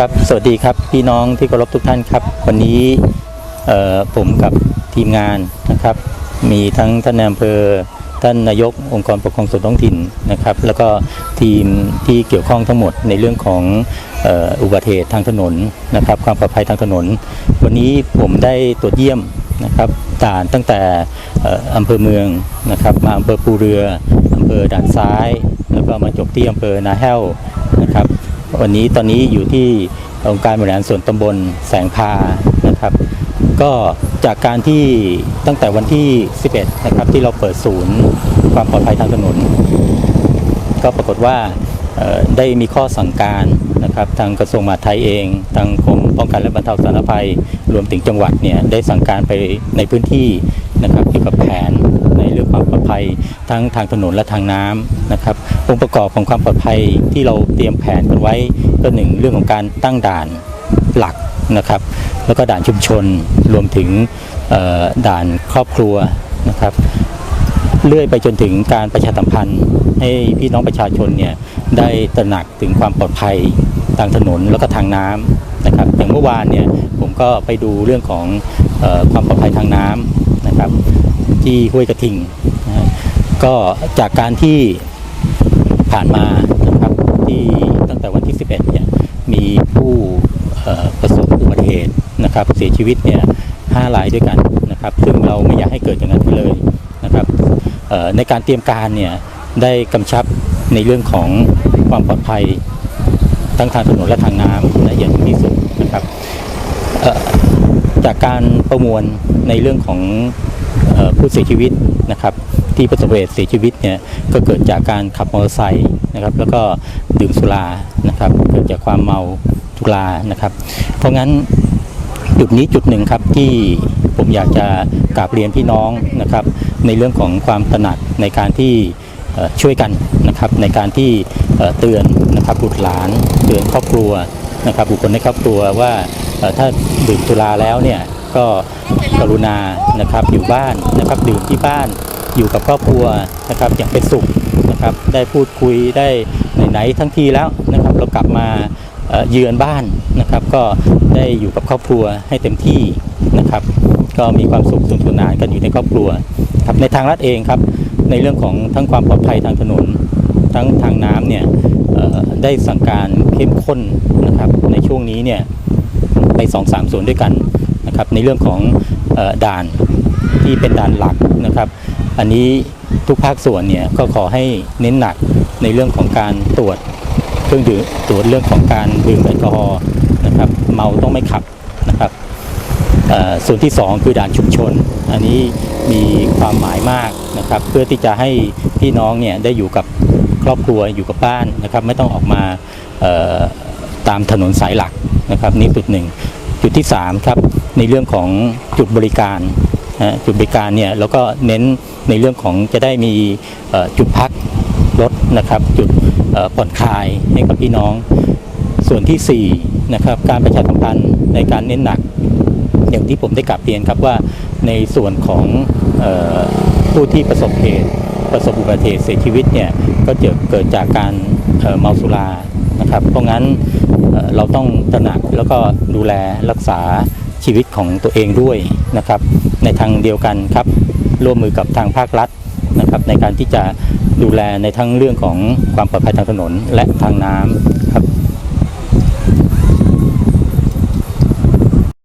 ครับ สวัสดีครับพี่น้องที่เคารพทุกท่านครับ วันนี้ผมกับทีมงานนะครับ มีทั้งท่านนายอำเภอท่านนายกองค์กรปกครองส่วนท้องถิ่นนะครับ แล้วก็ทีมที่เกี่ยวข้องทั้งหมดในเรื่องของอ,อุบัติเหตุทางถนนนะครับ ความปลอดภัยทางถนน วันนี้ผมได้ตรวจเยี่ยมนะครับด่านตั้งแต่อำเภอเมืองนะครับ มาอำเภอภูเรืออำเภอด่านซ้าย แล้วก็มาจบที่อำเภอนาแห้วนะครับ วันนี้ตอนนี้อยู่ที่องค์การบริหารส่วนตำบลแสงพานะครับ ก็จากการที่ตั้งแต่วันที่ 11 นะครับ ที่เราเปิดศูนย์ความปลอดภัยทางถนน ก็ปรากฏว่าได้มีข้อสั่งการนะครับ ทางกระทรวงมหาดไทยเอง ทางกรมป้องกันและบรรเทาสาธารณภัย รวมถึงจังหวัดเนี่ยได้สั่งการไปในพื้นที่นะครับเกี่ยวกับแผนในเรื่องความปลอดภัย ทั้งทางถนนและทางน้ำนะครับองค์ประกอบของความปลอดภัยที่เราเตรียมแผนกันไว้ก็หนึ่งเรื่องของการตั้งด่านหลักนะครับ แล้วก็ด่านชุมชนรวมถึงด่านครอบครัวนะครับเรื่อยไปจนถึงการประชาสัมพันธ์ ให้พี่น้องประชาชนเนี่ยได้ตระหนักถึงความปลอดภัยทางถนนแล้วก็ทางน้ำนะครับอย่างเมื่อวานเนี่ยผมก็ไปดูเรื่องของออความปลอดภัยทางน้ำนะครับ ที่ห้วยกระทิงนะ ก็จากการที่ผ่านมานะครับที่ตั้งแต่วันที่ 11 เนี่ยมีผู้ประสบอุบัติเหตุนะครับ เสียชีวิตเนี่ยห้ารายด้วยกันนะครับ ซึ่งเราไม่อยากให้เกิดอย่างนั้นเลยนะครับในการเตรียมการเนี่ยได้กำชับในเรื่องของความปลอดภัยทั้งทางถนนและทางน้ำนะอย่างที่สุดนะครับจากการประมวลในเรื่องของออผู้เสียชีวิตนะครับ ที่ประสบเหตุเสียชีวิตเนี่ยก็เกิดจากการขับมอเตอร์ไซค์นะครับ แล้วก็ดื่มสุรานะครับเกิดจากความเมาสุรานะครับ เพราะงั้นจุดนี้จุดหนึ่งครับที่ผมอยากจะกราบเรียนพี่น้องนะครับ ในเรื่องของความตระหนักในการที่ช่วยกันนะครับในการที่เตือนนะครับบุตรหลาน เตือนครอบครัวนะครับ บุคคลในครอบครัวว่าถ้าดื่มสุราแล้วเนี่ยก็กรุณานะครับอยู่บ้านนะครับดื่มที่บ้าน อยู่กับครอบครัวนะครับอย่างเป็นสุขนะครับได้พูดคุยได้ไหนๆทั้งทีแล้วนะครับเรากลับมาเยือนบ้านนะครับก็ได้อยู่กับครอบครัวให้เต็มที่นะครับก็มีความสุขสนุกสนานกันอยู่ในครอบครัวครับในทางรัฐเองครับในเรื่องของทั้งความปลอดภัยทางถนน ทั้งทางน้ำเนี่ยได้สั่งการเข้มข้นนะครับในช่วงนี้เนี่ยไปสองสามส่วนด้วยกันนะครับในเรื่องของอด่านที่เป็นด่านหลักนะครับ อันนี้ทุกภาคส่วนเนี่ยก็ขอให้เน้นหนักในเรื่องของการตรวจเครื่องดื่มตรวจเรื่องของการดื่มแอลกอฮอล์นะครับเมาต้องไม่ขับนะครับส่วนที่ 2 คือด่านชุมชน อันนี้มีความหมายมากนะครับเพื่อที่จะให้พี่น้องเนี่ยได้อยู่กับครอบครัวอยู่กับบ้านนะครับไม่ต้องออกมาตามถนนสายหลักนะครับนี่จุดหนึ่งจุดที่3ครับในเรื่องของจุดบริการ จุดบริการเนี่ยแล้วก็เน้นในเรื่องของจะได้มีจุดพักรถนะครับจุดผ่อนคลายให้กับพี่น้อง ส่วนที่4นะครับการประชาสัมพันธ์ในการเน้นหนัก อย่างที่ผมได้กลับเรียนครับว่าในส่วนของออผู้ที่ประสบเหตุประสบอุบัติเหตุเสียชีวิตเนี่ยก็จะเกิดจากการเมาสุรานะครับ เพราะงั้นเอ่อเราต้องตระหนักแล้วก็ดูแลรักษา ชีวิตของตัวเองด้วยนะครับ ในทางเดียวกันครับ ร่วมมือกับทางภาครัฐนะครับในการที่จะดูแลในทั้งเรื่องของความปลอดภัยทางถนนและทางน้ำครับ